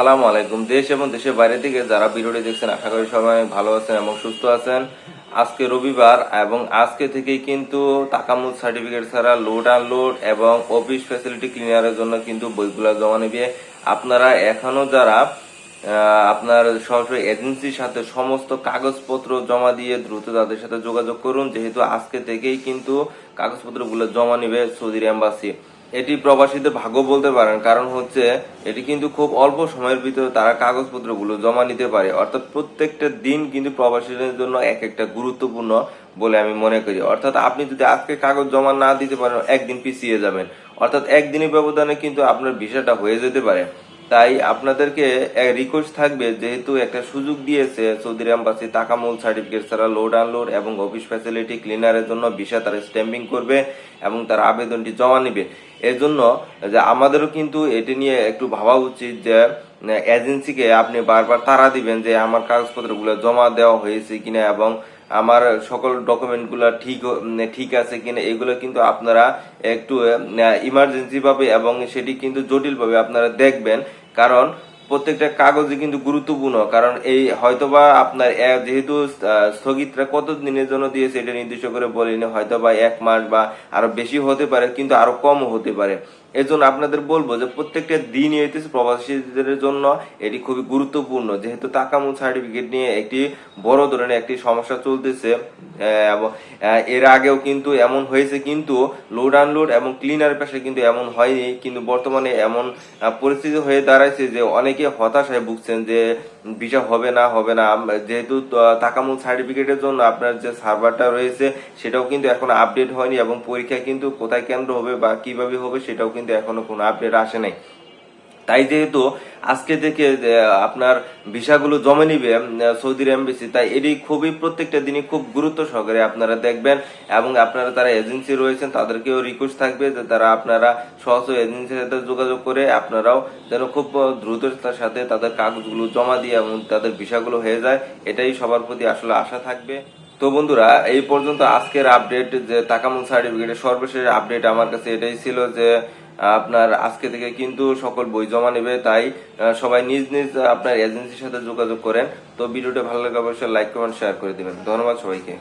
সালাম আলাইকুম। দেশ এবং দেশের বাইরে থেকে যারা ভিডিওটি দেখছেন, আশা করি সবাই ভালো আছেন এবং সুস্থ আছেন। আজকে রবিবার এবং আজকে থেকেই কিন্তু তাকামুদ সার্টিফিকেট ছাড়া লোড আনলোড এবং অফিস ফ্যাসিলিটি ক্লিনারের জন্য কিন্তু বইগুলো জমা নেবে। আপনারা এখনও যারা আপনার সরাসরি এজেন্সির সাথে সমস্ত কাগজপত্র জমা দিয়ে দ্রুত তাদের সাথে যোগাযোগ করুন। যেহেতু আজকে থেকেই কিন্তু কাগজপত্রগুলো জমা নেবে সৌদির এম্বাসি। এটি প্রবাসীদের ভাগ্য বলতে পারেন, কারণ হচ্ছে এটি কিন্তু খুব অল্প সময়ের ভিতরে তারা কাগজপত্রগুলো জমা নিতে পারে। অর্থাৎ প্রত্যেকটা দিন কিন্তু প্রবাসীদের জন্য এক একটা গুরুত্বপূর্ণ বলে আমি মনে করি। অর্থাৎ আপনি যদি আজকে কাগজ জমা না দিতে পারেন, একদিন পিছিয়ে যাবেন। অর্থাৎ একদিনের ব্যবধানে কিন্তু আপনার ভিসাটা হয়ে যেতে পারে। তাই আপনাদেরকে রিকোয়েস্ট থাকবে, যেহেতু একটা সুযোগ দিয়েছে সৌদি এম্বাসি তাকামুল সার্টিফিকেট ছাড়া লোড আনলোড এবং অফিস ফ্যাসিলিটি ক্লিনারের জন্য ভিসা তারা স্ট্যাম্পিং করবে এবং তার আবেদনটি জমা নিবে। এর জন্য যে আমাদেরও কিন্তু এটি নিয়ে একটু ভাবা উচিত যে এজেন্সিকে আপনি বারবার তারা দিবেন যে, আমার কাগজপত্রগুলো জমা দেওয়া হয়েছে কিনা এবং আমার সকল ডকুমেন্টগুলো ঠিক ঠিক আছে কিনা, এগুলো কিন্তু আপনারা একটু ইমার্জেন্সি ভাবে এবং সেটি কিন্তু জটিল ভাবে আপনারা দেখবেন। কারণ প্রত্যেকটা কাগজে কিন্তু গুরুত্বপূর্ণ কারণ এই হয়তোবা আপনার যেহেতু আহ, স্থগিতটা কত দিনের জন্য দিয়েছে এটা নির্দিষ্ট করে বলিনি হয়তোবা এক মাস বা আরও বেশি হতে পারে কিন্তু আরও কম হতে পারে। এজন্য আপনাদের বলব যে প্রত্যেকটা দিনই হইতেছে প্রবাসীদের জন্য এটি খুবই গুরুত্বপূর্ণ। যেহেতু তাকামুল সার্টিফিকেট নিয়ে একটি বড় ধরনের একটি সমস্যা চলতেছে এবং এর আগেও কিন্তু এমন হয়েছে, কিন্তু লোড আনলোড এবং ক্লিনার পেশায় কিন্তু এমন হয়নি, কিন্তু বর্তমানে এমন পরিস্থিতি হয়ে দাঁড়াইছে যে অনেকে হতাশায় ভুগছেন যে ভিসা হবে না হবে না। যেহেতু তাকামুল সার্টিফিকেটের জন্য আপনার যে সার্ভারটা রয়েছে, সেটাও কিন্তু এখন আপডেট হয়নি এবং পরীক্ষা কিন্তু কোথায় কেন্দ্র হবে বা কীভাবে হবে সেটাও কিন্তু এখনও কোনো আপডেট আসে নাই। তাই যেহেতু আজকে থেকে আপনার ভিসাগুলো জমা নিবে সৌদির এমবেসি তাই এটি খুবই প্রত্যেকটা দিনই খুব গুরুত্ব সহকারে আপনারা দেখবেন এবং আপনারা তারা এজেন্সি রয়েছেন, তাদেরকেও রিকোয়েস্ট থাকবে যে তারা আপনারা সহজ এজেন্সির সাথে যোগাযোগ করে আপনারাও যেন খুব দ্রুততার সাথে তাদের কাগজগুলো জমা দিয়ে এবং তাদের ভিসাগুলো হয়ে যায়, এটাই সবার প্রতি আসলে আশা থাকবে। তো বন্ধুরা, এই পর্যন্ত আজকের আপডেট যে তাকামুল সার্টিফিকেটের সর্বশেষ আপডেট আমার কাছে এটাই ছিল যে আপনার আজকে থেকে কিন্তু সকল বই জমা নেবে, তাই সবাই নিজ নিজ, আপনার এজেন্সির সাথে যোগাযোগ করেন। তো ভিডিওটা ভালো লাগে অবশ্যই লাইক কমেন্ট শেয়ার করে দেবেন। ধন্যবাদ সবাইকে।